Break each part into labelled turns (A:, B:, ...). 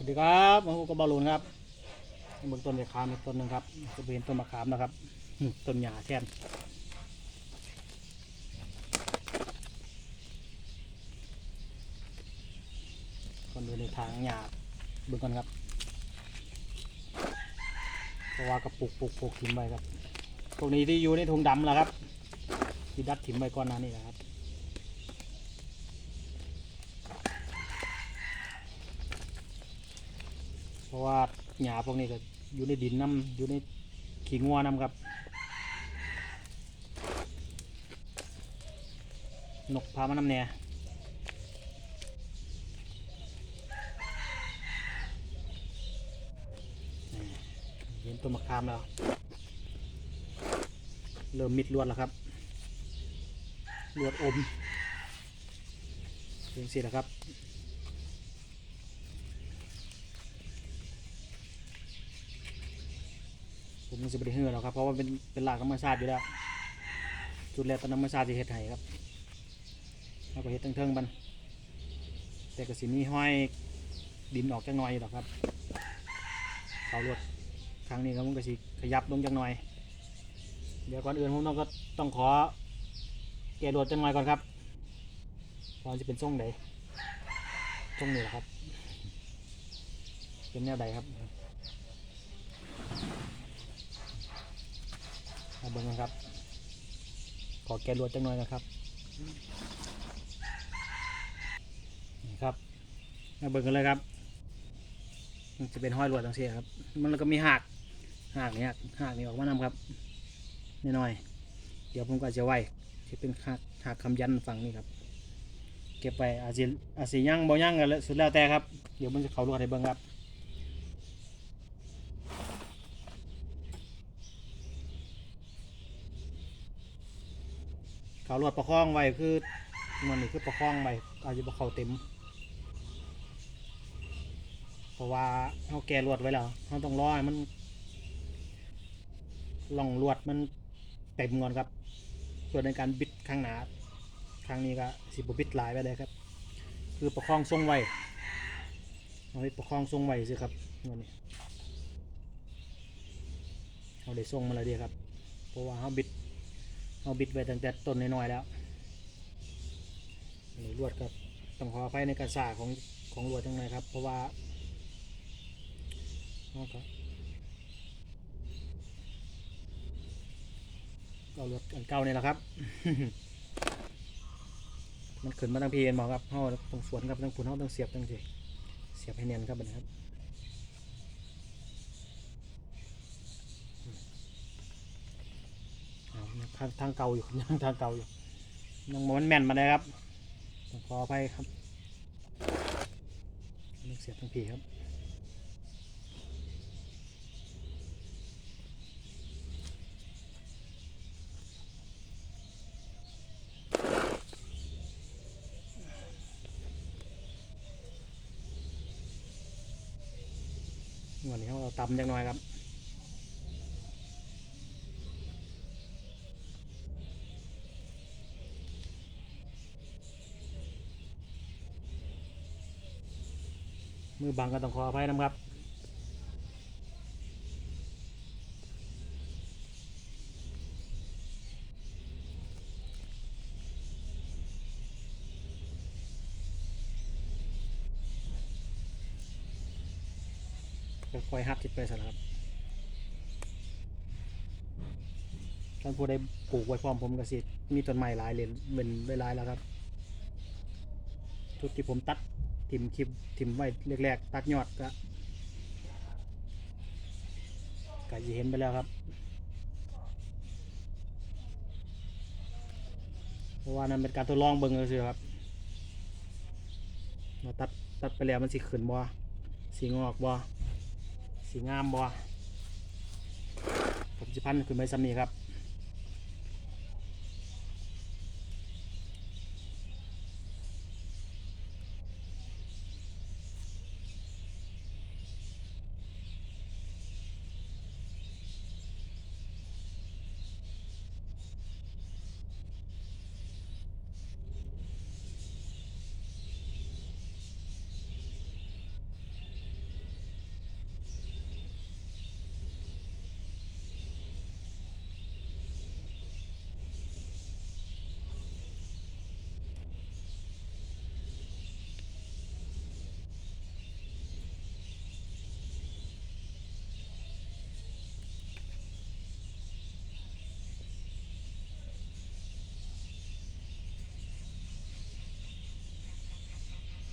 A: สวัสดีครับผมก็บอลลูนครับเบื้องต้นมะขามอีกต้นหนึ่งครับจะเป็นต้นมะขามนะครับต้นหญ้าแทนก่อนดูในทางหญ้าเบื้องก่อนครับเพราะว่ากระปุกปลูกปลูกถิ่มไว้ครับพวกนี้ที่อยู่ในถุงดำแหละครับที่ดัดถิ่มไว้ก่อนหน้านี้นะครับ เพราะว่าหญ้าพวกนี้ก็อยู่ในดินน้ำอยู่ในขี้งัวน้ำครับ นกพามาน้ำเนี่ยเห็นต้นมะขามแล้ว เริ่มมิดลวดแล้วครับลวดอมเป็นสิแล้วครับ มันจะไปได้เหือแล้วครับ เพราะว่าเป็นเป็นหลักธรรมชาติอยู่แล้วจุดแรกตอนธรรมชาติจะเฮ็ดให้ครับเราก็เฮ็ดทั้งเทิงๆบันแต่ก็สิมีห้อยดินออกจังหน่อยหรอกครับเขาลวดครั้งนี้ก็มันก็สิขยับลงจังหน่อย เดี๋ยวก่อนอื่นผมต้องก็ต้องขอแกะลวดจังหน่อยก่อนครับตอนจะเป็นทรงไหนทรงนี้แหละครับ เป็นแนวใดครับ มาเบิ่งกันครับ ขอแกะรวดจังหน่อยนะครับ นี่ครับมาเบิ่งกันเลยครับ มันจะเป็นห้อยรวดต่างเสียครับ มันก็มีหักหักเนี่ยหักนี่ออกมานำครับนิดหน่อย เดี๋ยวผมก็จะไว้ที่เป็นหักหักคำยันฝั่งนี้ครับ เก็บไปอาจจะอาจจะยั่งบ่ยั่งกันแล้วสุดแล้วแต่ครับ เดี๋ยวมันจะเขารวดให้เบิ่งครับ เขาลวดประคองไว้คือมันนี่คือประคองไว้อาจจะประเขาเต็ม เพราะว่าเขาแก่ลวดไว้แล้วเขาต้องรอให้มันล่องลวดมันเต็มก่อนครับ ส่วนในการบิดข้างหนาครั้งนี้ก็สิบบิดหลายไปเลยครับ คือประคองทรงไว้เอาไว้ประคองทรงไว้สิครับวันนี้เอาได้ทรงมาแล้วดีครับ เพราะว่าเขาบิด เอาบิดไว้ตั้งแต่ต้นน้อยๆแล้วนนี้ลวดครับต้องขออภัยในกระสาของของลวดจังเลยครับ เพราะว่าเอาครับเอาลวดอันเก่าเนี่ยแหละครับ มันขึ้นมาทางพีเอ็นบอกครับเขาต้องสวนครับต้องขุนเขาต้องเสียบตั้งทีเสียบให้เนียนครับบัดนี้ครับ เอา ทางทางเก่าอยู่ยังทางเก่าอยู่ยังมันแม่นมาเลยครับขออภัยครับต้องเสียบทั้งผีครับวันนี้เราตำจังหน่อยครับ มือบังก็ต้องขออภัยนะครับค่อยหักจิตไปสนะครับท่านผู้ใดปลูกไว้พร้อมผมก็สิมีต้นไม้หลายเลยเป็นหลายแล้วครับชุดที่ผมตัด ทิมคลิปทิมไว้แรกๆ ตัดยอดก็ก็จะเห็นไปแล้วครับ เพราะว่านั้นเป็นการทดลองเบิ่งเฉยครับเราตัดตัดไปแล้วมันสิขึ้นบ่สีงอกบ่สีงามบ่ผมจะพันขึ้นไปซ้ำนี้ครับ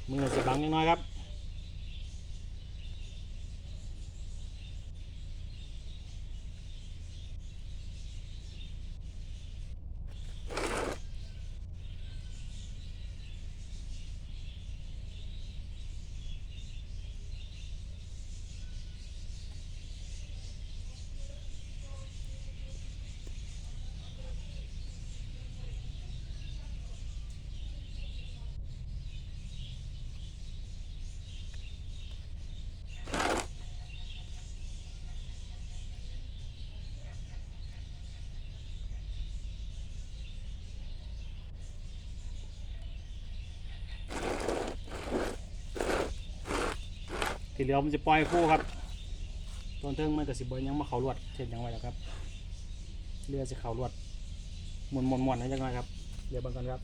A: มือจะบังยังน้อยครับ ที่เหลือมันจะปล่อยคู่ครับตอนเทิงมันก็สิบยังมาเขาลวดเช่นยังไงแล้วครับเรือจะเขาลวดหมุนหมุนหมุนนะจังไงครับเดี๋ยวบังกันครับ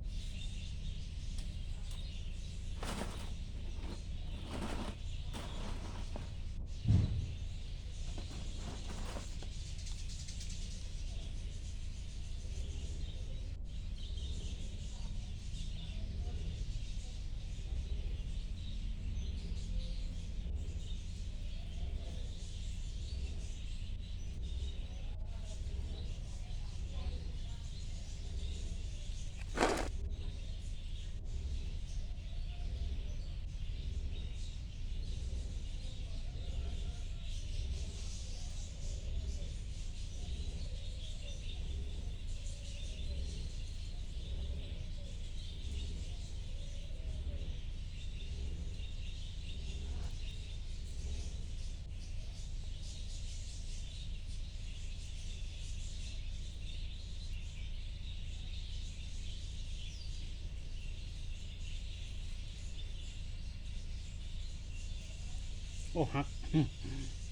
A: โอ้ฮัก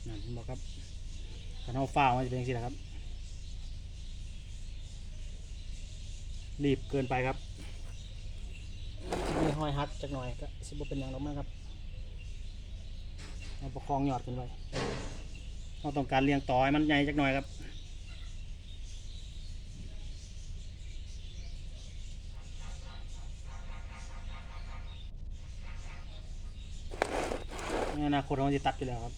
A: นั่นบอกครับขันเอาฟ้าวมันจะเป็นสิแหละครับ รีบเกินไปครับมีห้อยฮักจักหน่อยก็สิบเป็นอย่างเรามากครับเอาประคองหยอดกันไปเราต้องการเลี้ยงต่อให้มันใหญ่จักหน่อยครับ ในอนาคตเราจะตัดอยู่แล้วครับ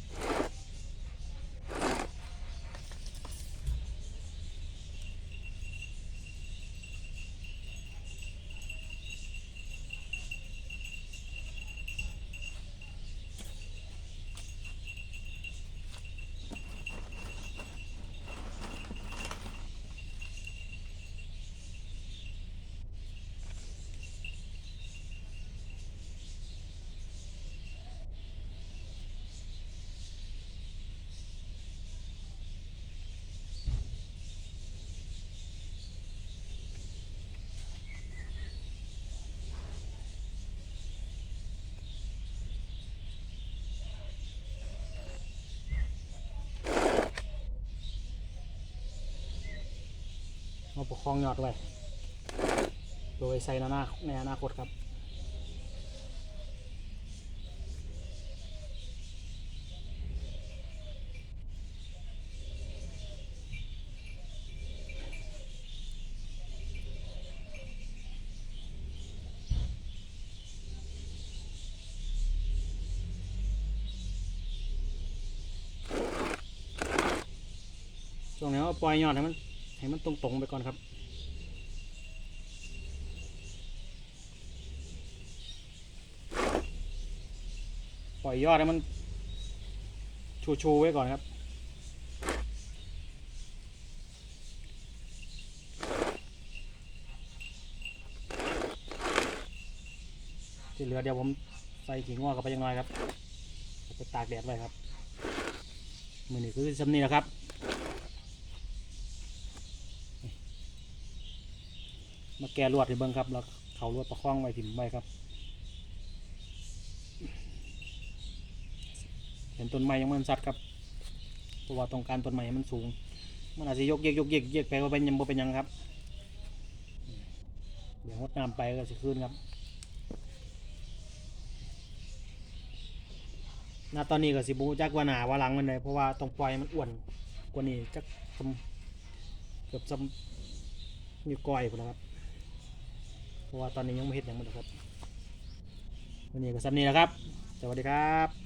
A: เราประคองยอดไว้โดยใส่นอนาในอนาคตครับช่วงนี้เราปล่อยยอดให้มัน ให้มันตรงๆไปก่อนครับ ปล่อยยอดให้มันชูๆไว้ก่อนครับที่เหลือเดี๋ยวผมใส่ขิงงอกกับไปยังน้อยครับไปตากแดดไว้ครับมือนี้คือสำนีแล้วครับ มาแก้ลวดให้เบิ่งครับแล้วเขาลวดประคองไว้ถิ่มไว้ครับ เห็นต้นไม้ยังมันสัดครับเพราะว่าต้องการต้นไม้มันสูง มันอาจจะยกเยกยกเยกเยกไปว่าเป็นยังบ่เป็นยังครับ เดี๋ยวงดน้ำไปก็จะขึ้นครับณตอนนี้ก็สิบูจักว่าหนาว่าหลังมันเลยเพราะว่าต้องปล่อยมันอ้วนกว่านี้จักทำเกือบซ้ำนิ้วก้อยพุ่นนะครับ เพราะว่าตอนนี้ยังไม่เห็นอย่างมันเลยครับวันนี้ก็สำนีแล้วครับ สวัสดีครับ